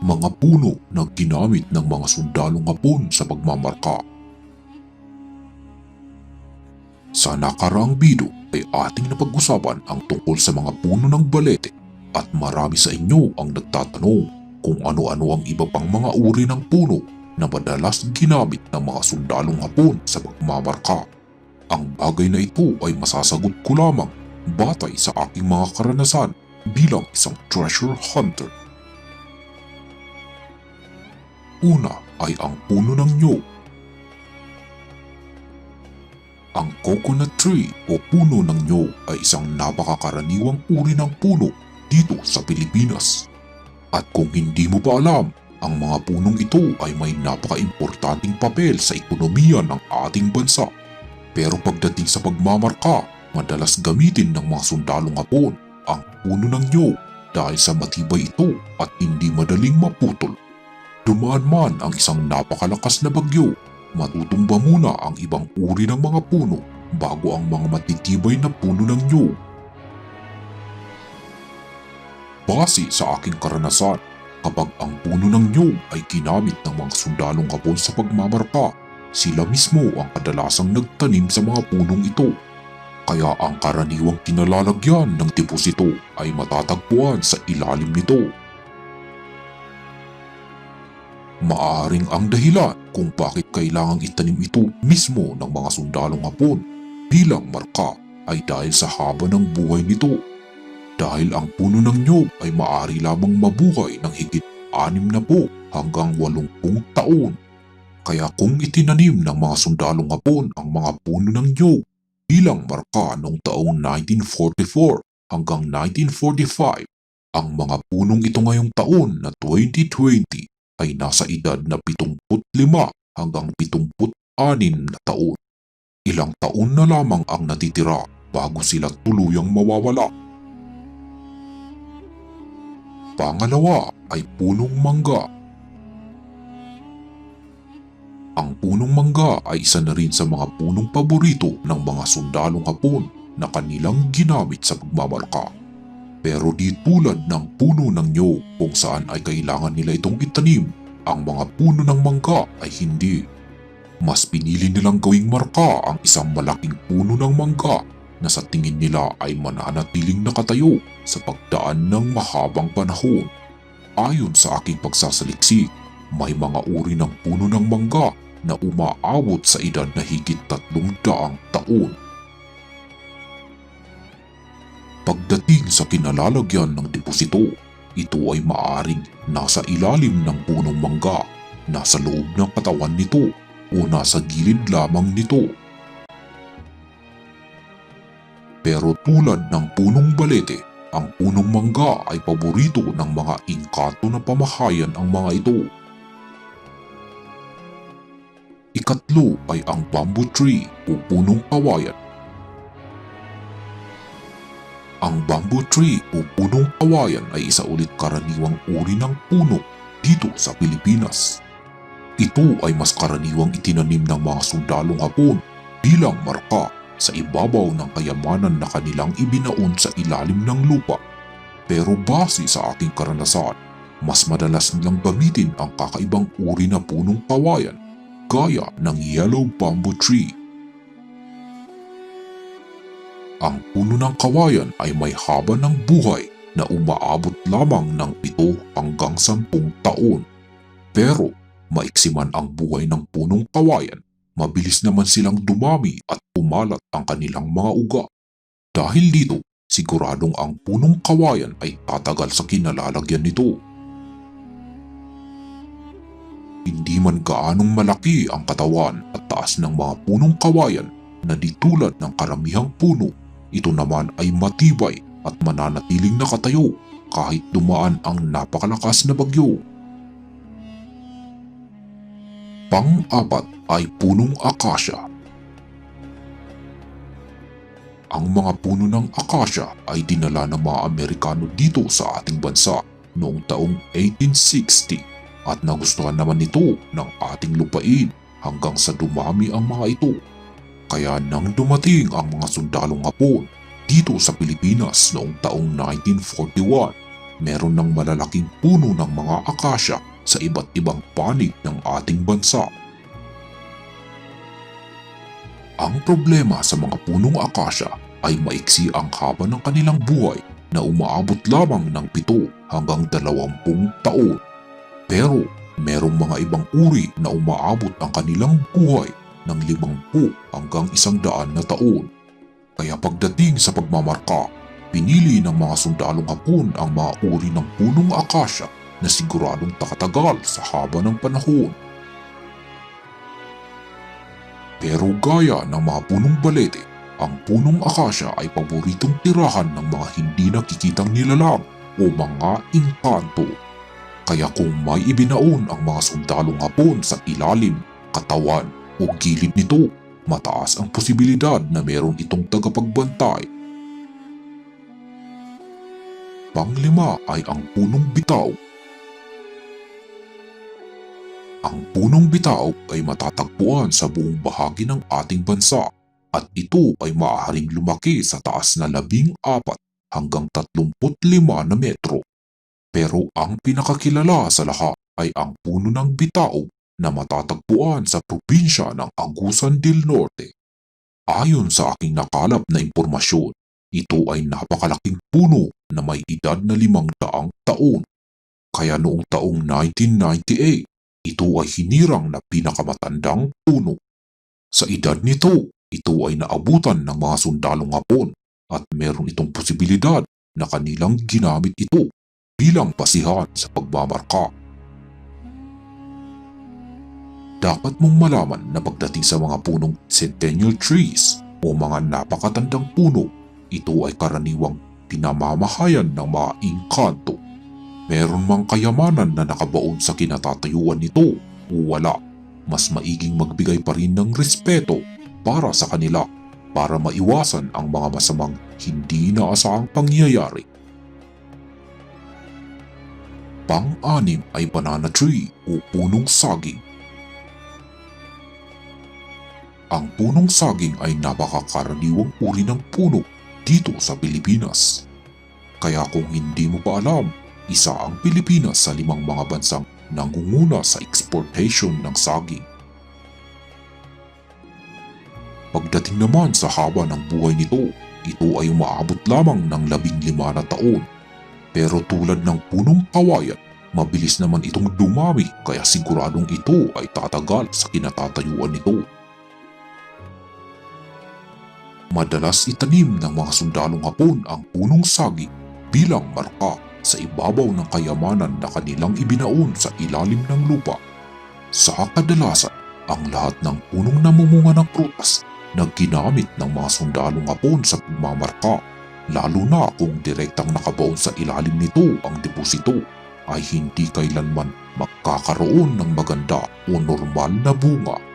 mga puno na ginamit ng mga sundalong Hapon sa pagmamarka. Sa nakaraang bido ay ating napag-usapan ang tungkol sa mga puno ng balete at marami sa inyo ang nagtatanong kung ano-ano ang iba pang mga uri ng puno na madalas ginamit ng mga sundalong Hapon sa pagmamarka. Ang bagay na ito ay masasagot ko lamang batay sa aking mga karanasan bilang isang treasure hunter. Una ay ang puno ng nyog. Ang coconut tree o puno ng nyog ay isang napakakaraniwang uri ng puno dito sa Pilipinas. At kung hindi mo pa alam, ang mga punong ito ay may napaka-importanting papel sa ekonomiya ng ating bansa. Pero pagdating sa pagmamarka, madalas gamitin ng mga sundalong hapon ang puno ng nyog dahil sa matibay ito at hindi madaling maputol. Dumaan man ang isang napakalakas na bagyo, matutumba muna ang ibang uri ng mga puno bago ang mga matitibay na puno ng nyog. Base sa aking karanasan, kapag ang puno ng nyog ay ginamit ng mga sundalong hapon sa pagmamarka, sila mismo ang kadalasang nagtanim sa mga punong ito. Kaya ang karaniwang kinalalagyan ng deposito ay matatagpuan sa ilalim nito. Maaring ang dahilan kung bakit kailangang itanim ito mismo ng mga sundalong hapon bilang marka ay dahil sa haba ng buhay nito. Dahil ang puno ng nyog ay maari lamang mabuhay ng higit anim na po hanggang walumpung taon. Kaya kung itinanim ng mga sundalong hapon ang mga puno ng nyog bilang marka noong taong 1944 hanggang 1945, ang mga punong ito ngayong taon na 2020 ay nasa edad na 75 hanggang 76 na taon. Ilang taon na lamang ang natitira bago sila tuluyang mawawala. Pangalawa ay punong mangga. Ang punong mangga ay isa na rin sa mga punong paborito ng mga sundalong hapon na kanilang ginamit sa pagmamarka. Pero di tulad ng puno ng nyog kung saan ay kailangan nila itong itanim, ang mga puno ng mangga ay hindi. Mas pinili nilang gawing marka ang isang malaking puno ng mangga na sa tingin nila ay mananatiling nakatayo sa pagdaan ng mahabang panahon. Ayon sa aking pagsasaliksik, may mga uri ng puno ng mangga na umaabot sa edad na higit tatlong daang taon. Pagdating sa kinalalagyan ng deposito, ito ay maaring nasa ilalim ng punong mangga, nasa loob ng katawan nito o nasa gilid lamang nito. Pero tulad ng punong balete, ang punong mangga ay paborito ng mga inkanto na pamahayan ang mga ito. Ikatlo ay ang bamboo tree o punong kawayan ang bamboo tree o punong kawayan ay isa ulit karaniwang uri ng puno dito sa Pilipinas. Ito ay mas karaniwang itinanim ng mga sundalong hapon bilang marka sa ibabaw ng kayamanan na kanilang ibinaon sa ilalim ng lupa. Pero base sa aking karanasan, mas madalas nilang gamitin ang kakaibang uri na punong kawayan gaya ng yellow bamboo tree ang puno ng kawayan ay may haba ng buhay na umaabot lamang ng 7 hanggang 10 taon. Pero maiksi man ang buhay ng punong kawayan, mabilis naman silang dumami at umalat ang kanilang mga uga. Dahil dito, siguradong ang punong kawayan ay tatagal sa kinalalagyan nito. Hindi man gaanong malaki ang katawan at taas ng mga punong kawayan na di tulad ng karamihang puno ito naman ay matibay at mananatiling nakatayo kahit dumaan ang napakalakas na bagyo. Pang-apat ay punong akasya. Ang mga puno ng akasya ay dinala ng mga Amerikano dito sa ating bansa noong taong 1860 at nagustuhan naman ito ng ating lupain hanggang sa dumami ang mga ito kaya nang dumating ang mga sundalong Hapon dito sa Pilipinas noong taong 1941, meron ng malalaking puno ng mga akasya sa iba't ibang panig ng ating bansa. Ang problema sa mga punong akasya ay maiksi ang haba ng kanilang buhay na umaabot lamang ng pito hanggang dalawampung taon. Pero merong mga ibang uri na umaabot ang kanilang buhay ng limangpu hanggang isang daan na taon. Kaya pagdating sa pagmamarka, pinili ng mga sundalong hapon ang mga uri ng punong akasya na siguradong takatagal sa haba ng panahon. Pero gaya ng mga punong balete, ang punong akasya ay paboritong tirahan ng mga hindi nakikitang nilalang o mga inkanto. Kaya kung may ibinaon ang mga sundalong hapon sa ilalim, katawan o gilid nito, mataas ang posibilidad na meron itong tagapagbantay. Panglima ay ang punong bitaw ang punong bitaw ay matatagpuan sa buong bahagi ng ating bansa at ito ay maaaring lumaki sa taas na labing apat hanggang 35 na metro. Pero ang pinakakilala sa lahat ay ang puno ng bitaw na matatagpuan sa probinsya ng Agusan del Norte. Ayon sa aking nakalap na impormasyon, ito ay napakalaking puno na may edad na limang daang taon. Kaya noong taong 1998, ito ay hinirang na pinakamatandang puno. Sa edad nito, ito ay naabutan ng mga sundalong hapon at meron itong posibilidad na kanilang ginamit ito bilang pasihan sa pagmamarka. Dapat mong malaman na pagdating sa mga punong centennial trees o mga napakatandang puno, ito ay karaniwang pinamamahayan ng mga inkanto meron mang kayamanan na nakabaon sa kinatatayuan nito o wala, mas maiging magbigay pa rin ng respeto para sa kanila para maiwasan ang mga masamang hindi naasahang pangyayari. Pang-anim ay banana tree o punong saging. Ang punong saging ay napakakaraniwang uri ng puno dito sa Pilipinas. Kaya kung hindi mo pa alam isa ang Pilipinas sa limang mga bansang nangunguna sa exportation ng saging. Pagdating naman sa haba ng buhay nito, ito ay umaabot lamang ng labing lima na taon. Pero tulad ng punong kawayan, mabilis naman itong dumami kaya siguradong ito ay tatagal sa kinatatayuan nito. Madalas itanim ng mga sundalong hapon ang punong saging bilang marka sa ibabaw ng kayamanan na kanilang ibinaon sa ilalim ng lupa. Sa kadalasan, ang lahat ng punong namumunga ng prutas na ginamit ng mga sundalong hapon sa pagmamarka, lalo na kung direktang nakabaon sa ilalim nito ang deposito, ay hindi kailanman magkakaroon ng maganda o normal na bunga.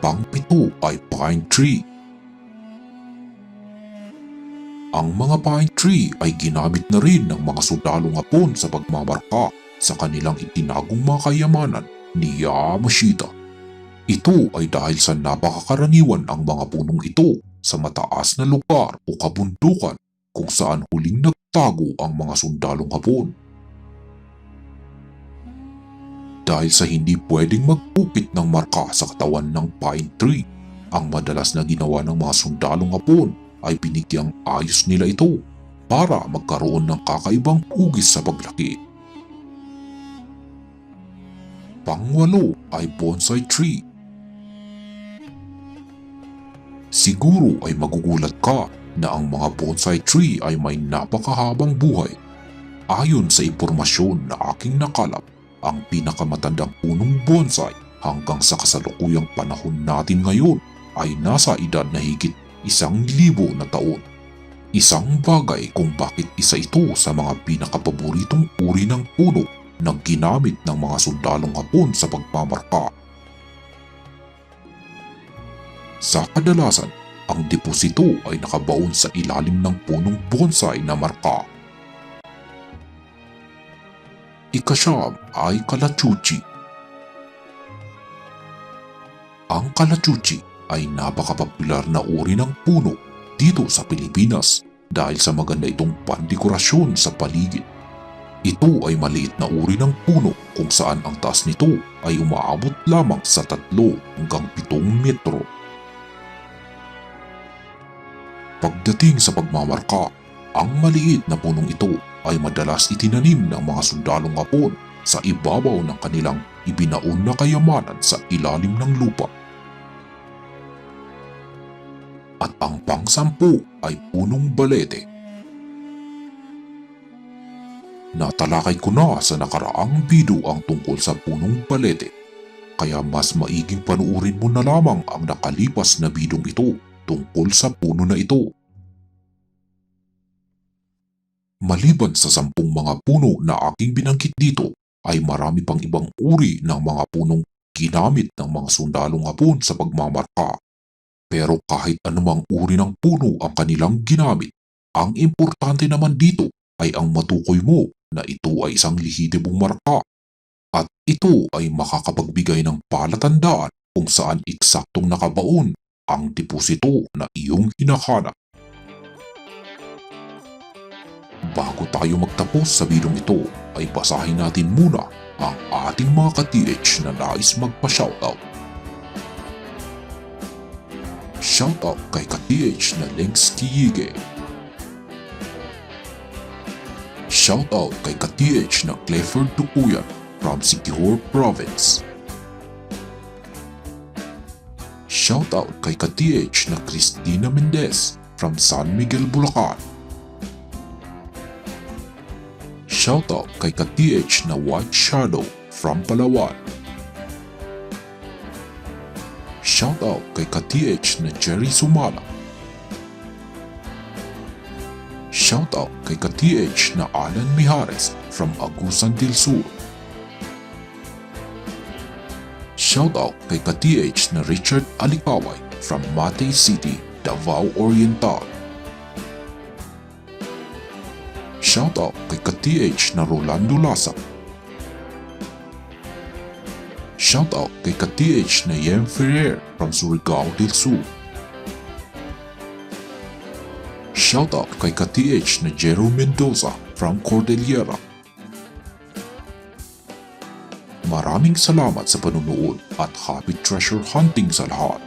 Pangpito ay pine tree ang mga pine tree ay ginamit na rin ng mga sundalong hapon sa pagmamarka sa kanilang itinagong mga kayamanan ni Yamashita. Ito ay dahil sa napakakaraniwan ang mga punong ito sa mataas na lugar o kabundukan kung saan huling nagtago ang mga sundalong hapon. Dahil sa hindi pwedeng magpukit ng marka sa katawan ng pine tree, ang madalas na ginawa ng mga sundalong hapon ay binigyang ayos nila ito para magkaroon ng kakaibang hugis sa paglaki. Pangwalo ay bonsai tree. Siguro ay magugulat ka na ang mga bonsai tree ay may napakahabang buhay. Ayon sa impormasyon na aking nakalap, ang pinakamatandang punong bonsai hanggang sa kasalukuyang panahon natin ngayon ay nasa edad na higit isang libo na taon. Isang bagay kung bakit isa ito sa mga pinakapaboritong uri ng puno na ginamit ng mga sundalong hapon sa pagmamarka. Sa kadalasan, ang deposito ay nakabaon sa ilalim ng punong bonsai na marka. Ikasyam ay kalachuchi. Ang kalachuchi ay napakapopular na uri ng puno dito sa Pilipinas dahil sa maganda itong pandekorasyon sa paligid. Ito ay maliit na uri ng puno kung saan ang taas nito ay umaabot lamang sa tatlo hanggang pitong metro. Pagdating sa pagmamarka, ang maliit na punong ito ay madalas itinanim ng mga sundalong Hapon sa ibabaw ng kanilang ibinaon na kayamanan sa ilalim ng lupa. At ang pangsampu ay punong balete. Natalakay ko na sa nakaraang video ang tungkol sa punong balete. Kaya mas maiging panuurin mo na lamang ang nakalipas na bidong ito tungkol sa puno na ito. Maliban sa sampung mga puno na aking binanggit dito, ay marami pang ibang uri ng mga punong ginamit ng mga sundalong hapon sa pagmamarka. Pero kahit anumang uri ng puno ang kanilang ginamit, ang importante naman dito ay ang matukoy mo na ito ay isang lihitibong marka. At ito ay makakapagbigay ng palatandaan kung saan eksaktong nakabaon ang deposito na iyong hinahanap. Bago tayo magtapos sa bidong ito, ay basahin natin muna ang ating mga ka-TH na nais magpa-shoutout. Shoutout kay ka-TH na Lengs Kiyige. Shoutout kay ka-TH na Clifford Tukuyan from Siquijor Province. Shoutout kay ka-TH na Cristina Mendez from San Miguel, Bulacan. Shoutout kay ka-TH na White Shadow from Palawan. Shoutout kay ka-TH na Jerry Sumala. Shoutout kay ka-TH na Alan Mijares from Agusan del Sur. Shoutout kay ka-TH na Richard Alikaway from Matay City, Davao Oriental. Shoutout kay ka-TH na Rolando Lasa. Shoutout kay ka-TH na Yem Ferrer from Surigao del Sur. Shoutout kay ka-TH na Jero Mendoza from Cordillera. Maraming salamat sa panunood at happy treasure hunting sa lahat.